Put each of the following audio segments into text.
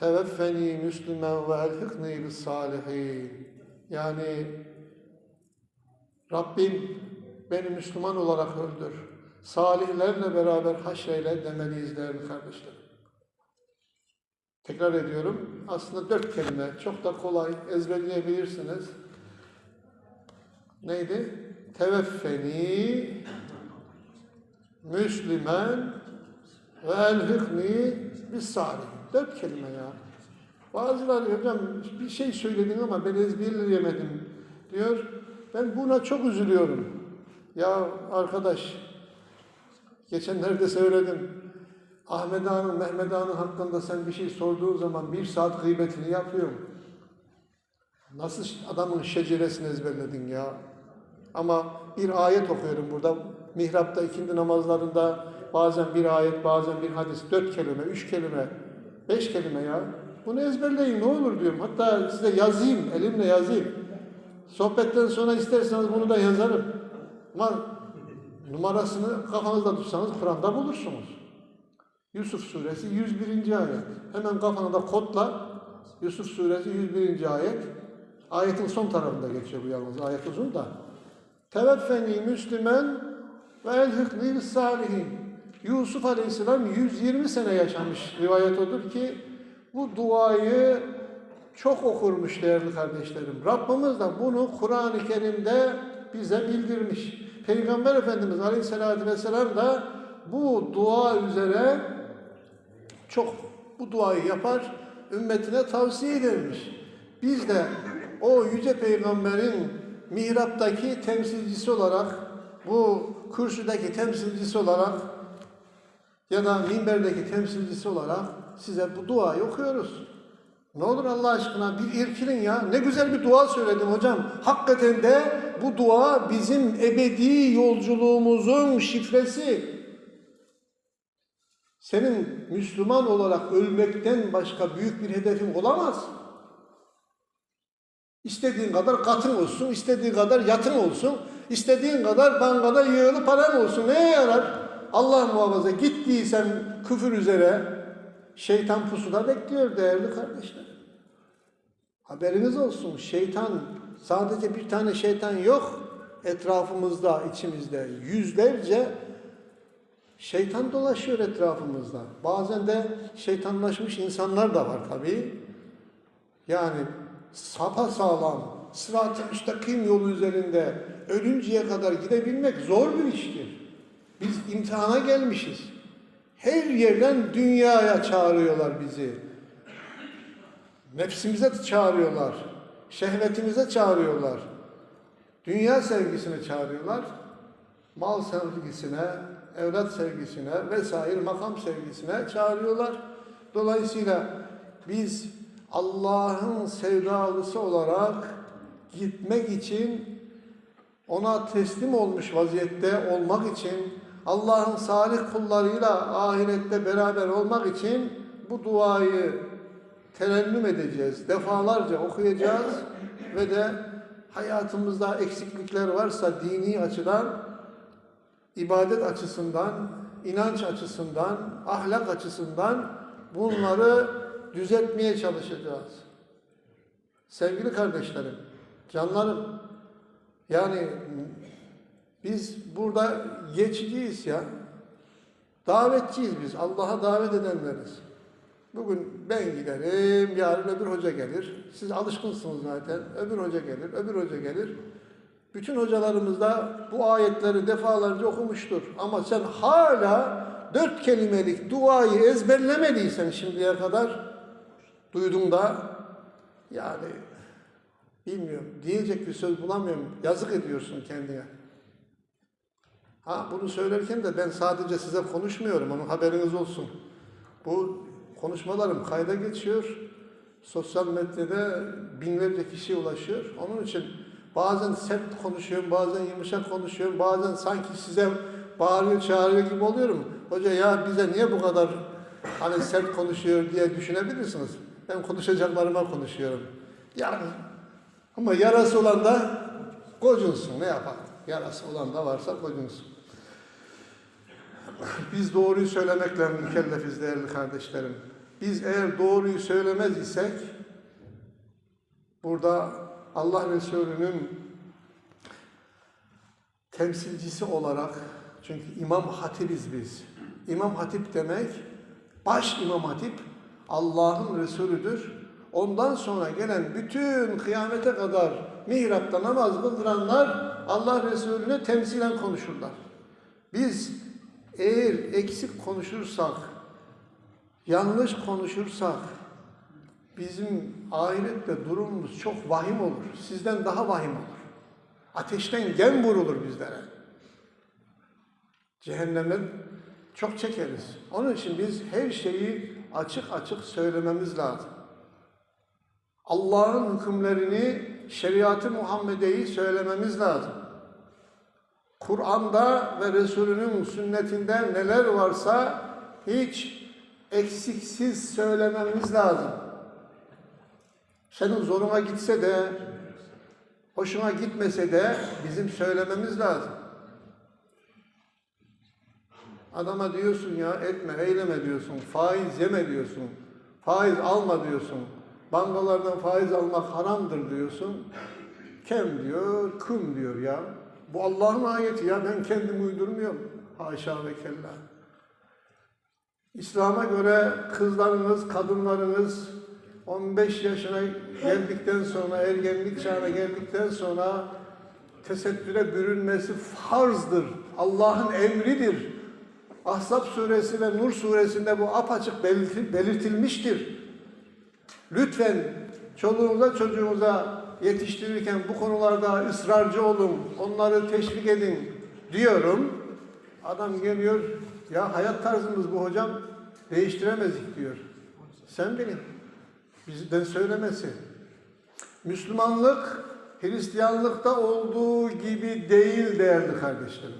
Teveffeni Müslümen ve elhikni bis salihin. Yani Rabbim beni Müslüman olarak öldür. Salihlerle beraber haşreyle demeliyiz değerli kardeşlerim. Tekrar ediyorum. Aslında dört kelime. Çok da kolay. Ezberleyebilirsiniz. Neydi? Teveffeni Müslümen ve elhikni bis salih. Dört kelime ya. Bazıları hocam bir şey söyledin ama ben ezberleyemedim diyor. Ben buna çok üzülüyorum. Ya arkadaş, geçenlerde söyledim. Ahmet Ağa'nın, Mehmet Ağa'nın hakkında sen bir şey sorduğun zaman bir saat gıybetini yapıyorum. Nasıl adamın şeceresini ezberledin ya? Ama bir ayet okuyorum burada. Mihrapta, ikindi namazlarında bazen bir ayet, bazen bir hadis. Dört kelime, üç kelime, beş kelime ya. Bunu ezberleyin ne olur diyorum. Hatta size yazayım, elimle yazayım. Sohbetten sonra isterseniz bunu da yazarım. Ama numarasını kafanızda tutsanız Kur'an'da bulursunuz. Yusuf suresi 101. ayet. Hemen kafana da kodla. Yusuf suresi 101. ayet. Ayetin son tarafında geçiyor bu yalnız. Ayet uzun da. Teveffeni Müslümen ve elhikni salihin. Yusuf Aleyhisselam 120 sene yaşamış. Rivayet odur ki bu duayı çok okurmuş değerli kardeşlerim. Rabbimiz de bunu Kur'an-ı Kerim'de bize bildirmiş. Peygamber Efendimiz Aleyhisselatü Vesselam da bu dua üzere çok bu duayı yapar, ümmetine tavsiye edermiş. Biz de o yüce peygamberin mihraptaki temsilcisi olarak, bu kürsüdeki temsilcisi olarak ya da minberdeki temsilcisi olarak size bu duayı okuyoruz. Ne olur Allah aşkına bir irkilin ya. Ne güzel bir dua söyledim hocam. Hakikaten de bu dua bizim ebedi yolculuğumuzun şifresi. Senin Müslüman olarak ölmekten başka büyük bir hedefin olamaz. İstediğin kadar katın olsun, istediğin kadar yatın olsun, istediğin kadar bankada yığılı paran olsun. Neye yarar? Allah muhafaza gittiysen küfür üzere şeytan pusuda bekliyor değerli kardeşler. Haberiniz olsun şeytan sadece bir tane şeytan yok etrafımızda, içimizde. Yüzlerce şeytan dolaşıyor etrafımızda. Bazen de şeytanlaşmış insanlar da var tabii. Yani sapa sağlam, sırat-ı müstakim yolu üzerinde ölünceye kadar gidebilmek zor bir iştir. Biz imtihana gelmişiz. Her yerden dünyaya çağırıyorlar bizi. Nefsimize çağırıyorlar. Şehvetimize çağırıyorlar. Dünya sevgisine çağırıyorlar. Mal sevgisine, evlat sevgisine vesaire makam sevgisine çağırıyorlar. Dolayısıyla biz Allah'ın sevdalısı olarak gitmek için ona teslim olmuş vaziyette olmak için Allah'ın salih kullarıyla ahirette beraber olmak için bu duayı terennüm edeceğiz. Defalarca okuyacağız ve de hayatımızda eksiklikler varsa dini açıdan, ibadet açısından, inanç açısından, ahlak açısından bunları düzeltmeye çalışacağız. Sevgili kardeşlerim, canlarım, yani biz burada geçiciyiz ya. Davetçiyiz biz. Allah'a davet edenleriz. Bugün ben giderim, yarın öbür hoca gelir. Siz alışkınsınız zaten. Öbür hoca gelir, öbür hoca gelir. Bütün hocalarımız da bu ayetleri defalarca okumuştur. Ama sen hala dört kelimelik duayı ezberlemediysen şimdiye kadar duydun da yani bilmiyorum diyecek bir söz bulamıyorum. Yazık ediyorsun kendine. Ha bunu söylerken de ben sadece size konuşmuyorum. Onun haberiniz olsun. Bu konuşmalarım kayda geçiyor. Sosyal medyada binlerce kişiye ulaşıyor. Onun için bazen sert konuşuyorum, bazen yumuşak konuşuyorum, bazen sanki size bağırıyor, çağırıyor gibi oluyorum. Hoca ya bize niye bu kadar hani sert konuşuyor diye düşünebilirsiniz. Ben konuşacaklarıma konuşuyorum. Yani ama yarası olan da gocunsun ne yapalım. Yarası olan da varsa gocunsun. Biz doğruyu söylemekle mükellefiz değerli kardeşlerim. Biz eğer doğruyu söylemez isek burada Allah Resulü'nün temsilcisi olarak çünkü İmam Hatibiz biz. İmam Hatip demek baş İmam Hatip Allah'ın Resulüdür. Ondan sonra gelen bütün kıyamete kadar mihrapta namaz kıldıranlar Allah Resulüne temsilen konuşurlar. Biz eğer eksik konuşursak, yanlış konuşursak bizim ahirette durumumuz çok vahim olur. Sizden daha vahim olur. Ateşten gem vurulur bizlere. Cehennemden çok çekeriz. Onun için biz her şeyi açık açık söylememiz lazım. Allah'ın hükümlerini, şeriatı Muhammed'i söylememiz lazım. Kur'an'da ve Resulünün sünnetinde neler varsa hiç eksiksiz söylememiz lazım. Senin zoruna gitse de, hoşuna gitmese de bizim söylememiz lazım. Adama diyorsun ya etme, eyleme diyorsun, faiz yeme diyorsun, faiz alma diyorsun, bankalardan faiz almak haramdır diyorsun. Kem diyor, kım diyor ya. Bu Allah'ın ayeti ya, ben kendim uydurmuyorum. Haşa ve kella. İslam'a göre kızlarınız, kadınlarınız 15 yaşına geldikten sonra, ergenlik çağına geldikten sonra tesettüre bürünmesi farzdır. Allah'ın emridir. Ahzab suresi ve Nur suresinde bu apaçık belirti- belirtilmiştir. Lütfen çoluğunuza çocuğunuza yetiştirirken bu konularda ısrarcı olun, onları teşvik edin diyorum. Adam geliyor, ya hayat tarzımız bu hocam, değiştiremezdik diyor. Sen bilin, bizden söylemesi. Müslümanlık, Hristiyanlıkta olduğu gibi değil değerli kardeşlerim.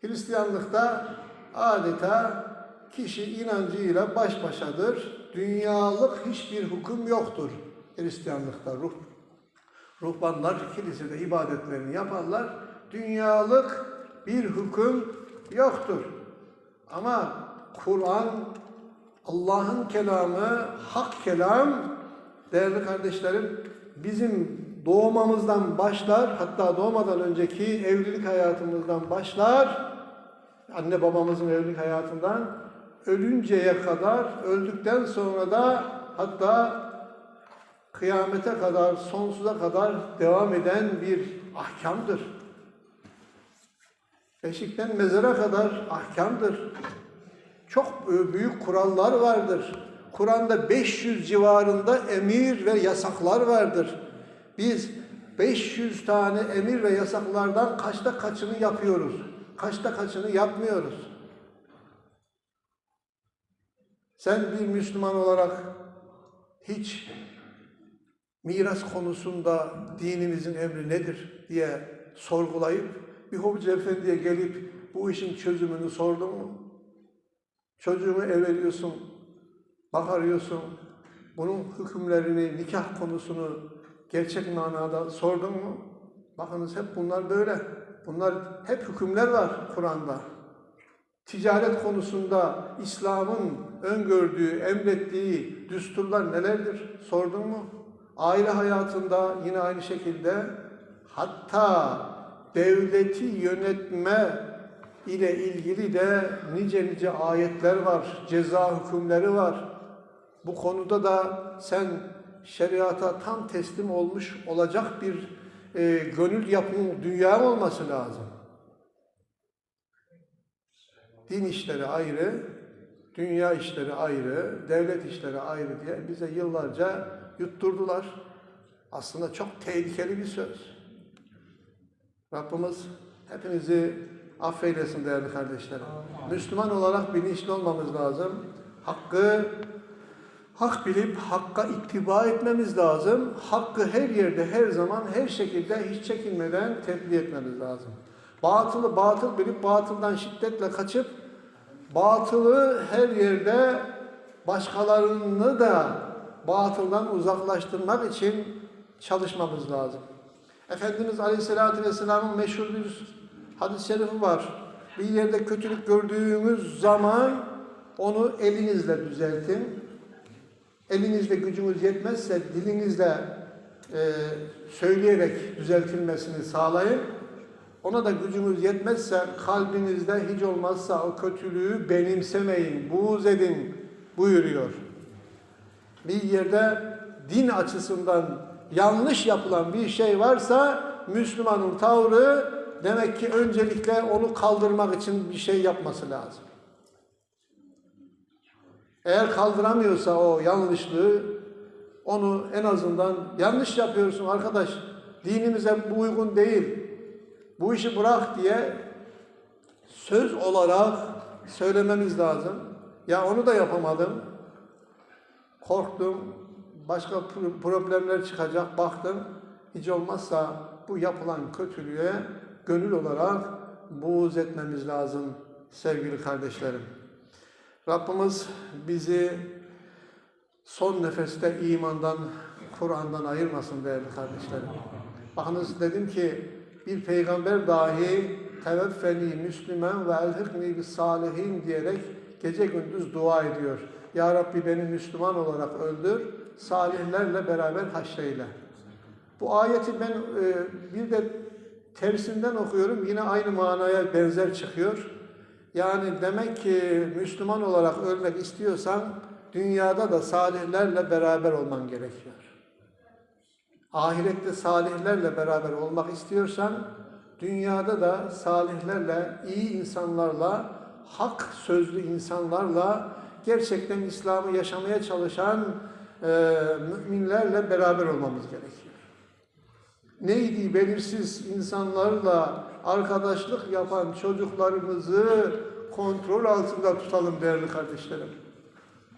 Hristiyanlıkta adeta kişi inancıyla baş başadır. Dünyalık hiçbir hüküm yoktur Hristiyanlıkta. Ruh, ruhbanlar kilisede ibadetlerini yaparlar. Dünyalık bir hüküm yoktur. Ama Kur'an Allah'ın kelamı, hak kelam değerli kardeşlerim bizim doğmamızdan başlar hatta doğmadan önceki evlilik hayatımızdan başlar anne babamızın evlilik hayatından ölünceye kadar öldükten sonra da hatta kıyamete kadar sonsuza kadar devam eden bir ahkamdır. Beşikten mezara kadar ahkamdır. Çok büyük kurallar vardır. Kur'an'da 500 civarında emir ve yasaklar vardır. Biz 500 tane emir ve yasaklardan kaçta kaçını yapıyoruz? Kaçta kaçını yapmıyoruz? Sen bir Müslüman olarak hiç miras konusunda dinimizin emri nedir diye sorgulayıp bir hoca efendiye gelip bu işin çözümünü sordun mu? Çocuğunu ev veriyorsun, bakarıyorsun, bunun hükümlerini, nikah konusunu gerçek manada sordun mu? Bakınız hep bunlar böyle. Bunlar hep hükümler var Kur'an'da. Ticaret konusunda İslam'ın öngördüğü, emrettiği düsturlar nelerdir? Sordun mu? Aile hayatında yine aynı şekilde hatta devleti yönetme ile ilgili de nice nice ayetler var, ceza hükümleri var. Bu konuda da sen şeriata tam teslim olmuş olacak bir e, gönül yapının dünya olması lazım. Din işleri ayrı, dünya işleri ayrı, devlet işleri ayrı diye bize yıllarca yutturdular. Aslında çok tehlikeli bir söz. Rabbimiz hepinizi affeylesin değerli kardeşlerim. Müslüman olarak bilinçli olmamız lazım. Hakkı hak bilip hakka ittiba etmemiz lazım. Hakkı her yerde, her zaman, her şekilde hiç çekinmeden tebliğ etmemiz lazım. Batılı batıl bilip batıldan şiddetle kaçıp batılı her yerde başkalarını da batıldan uzaklaştırmak için çalışmamız lazım. Efendimiz Aleyhisselatü Vesselam'ın meşhur bir hadis-i şerifi var. Bir yerde kötülük gördüğünüz zaman onu elinizle düzeltin. elinizde gücünüz yetmezse dilinizle e, söyleyerek düzeltilmesini sağlayın. Ona da gücünüz yetmezse kalbinizde hiç olmazsa o kötülüğü benimsemeyin, buğz edin buyuruyor. Bir yerde din açısından yanlış yapılan bir şey varsa Müslümanın tavrı demek ki öncelikle onu kaldırmak için bir şey yapması lazım. Eğer kaldıramıyorsa o yanlışlığı onu en azından yanlış yapıyorsun arkadaş dinimize bu uygun değil bu işi bırak diye söz olarak söylememiz lazım. Ya onu da yapamadım. Korktum. Başka pro- problemler çıkacak. Baktım. Hiç olmazsa bu yapılan kötülüğe gönül olarak buğz etmemiz lazım sevgili kardeşlerim. Rabbimiz bizi son nefeste imandan, Kur'an'dan ayırmasın değerli kardeşlerim. Bakınız dedim ki bir peygamber dahi teveffeni Müslüman ve elhikni bis salihin diyerek gece gündüz dua ediyor. Ya Rabbi beni Müslüman olarak öldür, salihlerle beraber haşreyle. Bu ayeti ben e, bir de tersinden okuyorum. Yine aynı manaya benzer çıkıyor. Yani demek ki Müslüman olarak ölmek istiyorsan dünyada da salihlerle beraber olman gerekiyor. Ahirette salihlerle beraber olmak istiyorsan dünyada da salihlerle, iyi insanlarla, hak sözlü insanlarla gerçekten İslam'ı yaşamaya çalışan e, müminlerle beraber olmamız gerekiyor. Neydi belirsiz insanlarla arkadaşlık yapan çocuklarımızı kontrol altında tutalım değerli kardeşlerim.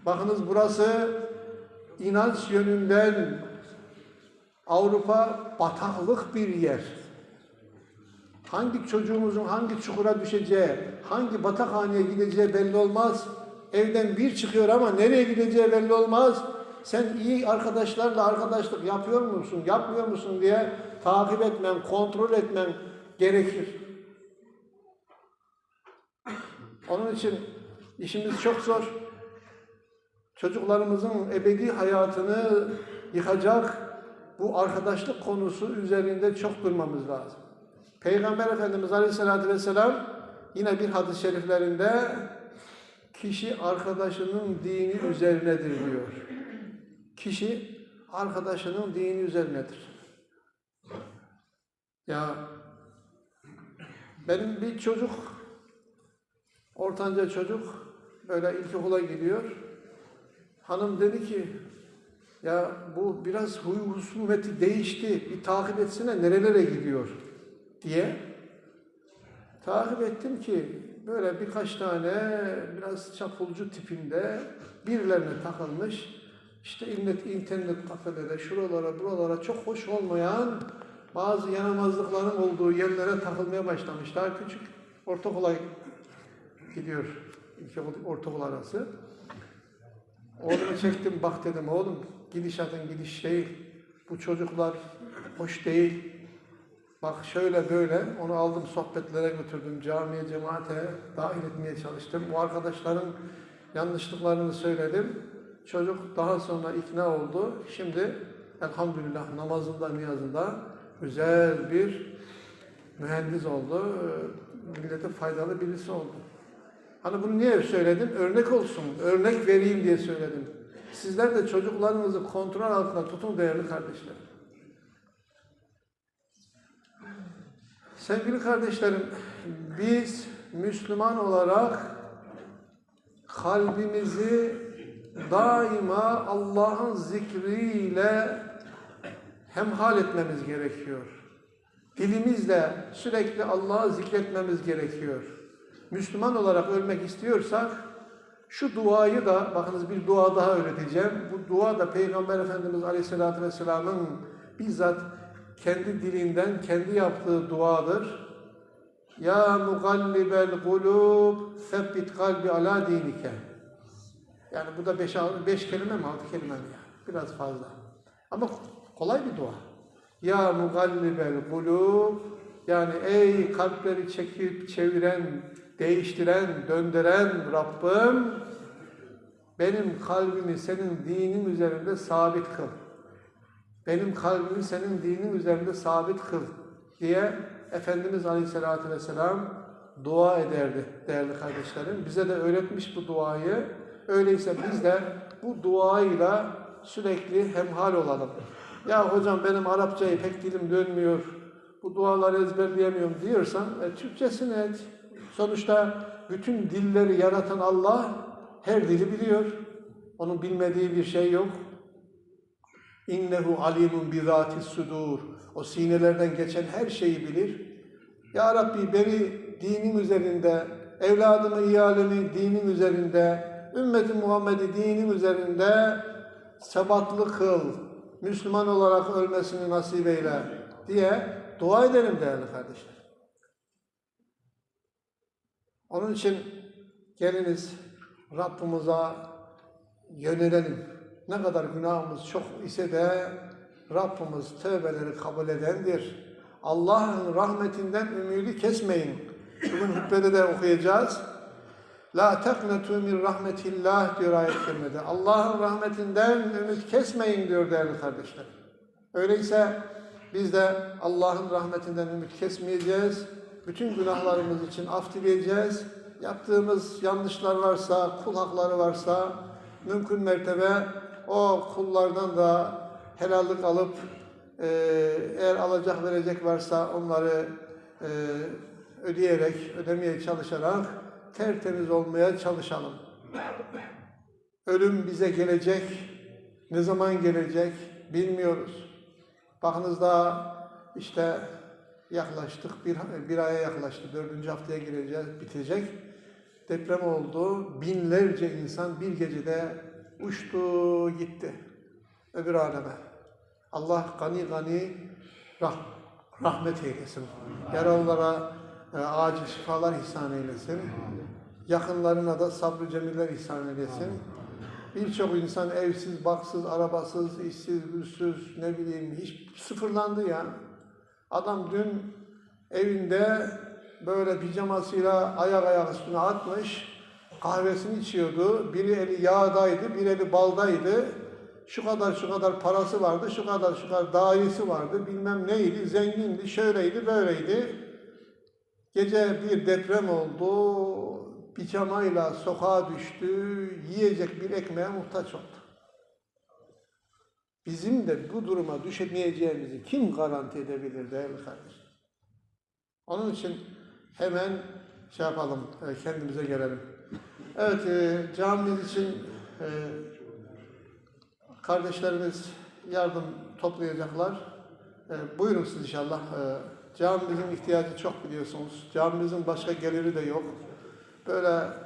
Bakınız burası inanç yönünden Avrupa bataklık bir yer. Hangi çocuğumuzun hangi çukura düşeceği, hangi batakhaneye gideceği belli olmaz. Evden bir çıkıyor ama nereye gideceği belli olmaz. Sen iyi arkadaşlarla arkadaşlık yapıyor musun, yapmıyor musun diye takip etmen, kontrol etmen gerekir. Onun için işimiz çok zor. Çocuklarımızın ebedi hayatını yıkacak bu arkadaşlık konusu üzerinde çok durmamız lazım. Peygamber Efendimiz Aleyhisselatü Vesselam yine bir hadis-i şeriflerinde kişi arkadaşının dini üzerinedir diyor. Kişi arkadaşının dini üzerinedir. Ya benim bir çocuk, ortanca çocuk böyle ilkokula gidiyor. Hanım dedi ki ya bu biraz huy husumeti değişti. Bir takip etsene nerelere gidiyor diye. Takip ettim ki böyle birkaç tane biraz çapulcu tipinde birilerine takılmış. İşte internet, internet kafelere, şuralara, buralara çok hoş olmayan bazı yanamazlıkların olduğu yerlere takılmaya başlamışlar. Küçük ortaokula gidiyor. İlkokul, ortaokul arası. Oğlumu çektim bak dedim oğlum gidişatın gidiş değil. Bu çocuklar hoş değil. Bak şöyle böyle onu aldım sohbetlere götürdüm. Camiye, cemaate dahil etmeye çalıştım. Bu arkadaşların yanlışlıklarını söyledim. Çocuk daha sonra ikna oldu. Şimdi elhamdülillah namazında, niyazında güzel bir mühendis oldu. Millete faydalı birisi oldu. Hani bunu niye söyledim? Örnek olsun, örnek vereyim diye söyledim. Sizler de çocuklarınızı kontrol altında tutun değerli kardeşler. Sevgili kardeşlerim, biz Müslüman olarak kalbimizi daima Allah'ın zikriyle hemhal etmemiz gerekiyor. Dilimizle sürekli Allah'ı zikretmemiz gerekiyor. Müslüman olarak ölmek istiyorsak şu duayı da bakınız bir dua daha öğreteceğim. Bu dua da Peygamber Efendimiz Aleyhisselatü Vesselam'ın bizzat kendi dilinden kendi yaptığı duadır. Ya mugallibel kulub sebbit kalbi ala dinike. Yani bu da beş, beş kelime mi altı kelime mi yani? Biraz fazla. Ama kolay bir dua. Ya mugallibel kulub yani ey kalpleri çekip çeviren, değiştiren, döndüren Rabbim benim kalbimi senin dinin üzerinde sabit kıl. Benim kalbimi senin dinin üzerinde sabit kıl diye Efendimiz Aleyhisselatü Vesselam dua ederdi değerli kardeşlerim. Bize de öğretmiş bu duayı. Öyleyse biz de bu duayla sürekli hemhal olalım. Ya hocam benim Arapçayı pek dilim dönmüyor, bu duaları ezberleyemiyorum diyorsan e, Türkçesini et. Sonuçta bütün dilleri yaratan Allah her dili biliyor. Onun bilmediği bir şey yok. İnnehu alimun bi zati sudur. O sinelerden geçen her şeyi bilir. Ya Rabbi beni dinin üzerinde, evladımı, iyalemi dinin üzerinde, ümmeti Muhammed'i dinin üzerinde sebatlı kıl, Müslüman olarak ölmesini nasip eyle diye dua edelim değerli kardeşler. Onun için geliniz Rabbimize yönelelim. Ne kadar günahımız çok ise de Rabbimiz tövbeleri kabul edendir. Allah'ın rahmetinden ümidi kesmeyin. Bugün hutbede de okuyacağız. La teknetu min rahmetillah diyor ayet kerimede. Allah'ın rahmetinden ümit kesmeyin diyor değerli kardeşler. Öyleyse biz de Allah'ın rahmetinden ümit kesmeyeceğiz. Bütün günahlarımız için af dileyeceğiz. Yaptığımız yanlışlar varsa, kul hakları varsa mümkün mertebe o kullardan da helallik alıp e, eğer alacak verecek varsa onları e, ödeyerek, ödemeye çalışarak tertemiz olmaya çalışalım. Ölüm bize gelecek. Ne zaman gelecek bilmiyoruz. Bakınız daha işte yaklaştık. Bir, bir aya yaklaştı. Dördüncü haftaya gireceğiz, bitecek. Deprem oldu. Binlerce insan bir gecede uçtu gitti. Öbür aleme. Allah gani gani rah rahmet eylesin. Yaralılara e, acil şifalar ihsan eylesin. Yakınlarına da sabrı cemiller ihsan eylesin. Birçok insan evsiz, baksız, arabasız, işsiz, güçsüz, ne bileyim hiç sıfırlandı ya. Adam dün evinde böyle pijamasıyla ayak ayak üstüne atmış, kahvesini içiyordu. Biri eli yağdaydı, bir eli baldaydı. Şu kadar şu kadar parası vardı, şu kadar şu kadar dairesi vardı, bilmem neydi, zengindi, şöyleydi, böyleydi. Gece bir deprem oldu, pijamayla sokağa düştü, yiyecek bir ekmeğe muhtaç oldu. Bizim de bu duruma düşemeyeceğimizi kim garanti edebilir değerli kardeşim? Onun için hemen şey yapalım, e, kendimize gelelim. Evet, e, camimiz için e, kardeşlerimiz yardım toplayacaklar. E, buyurun siz inşallah. E, camimizin ihtiyacı çok biliyorsunuz. Camimizin başka geliri de yok. Böyle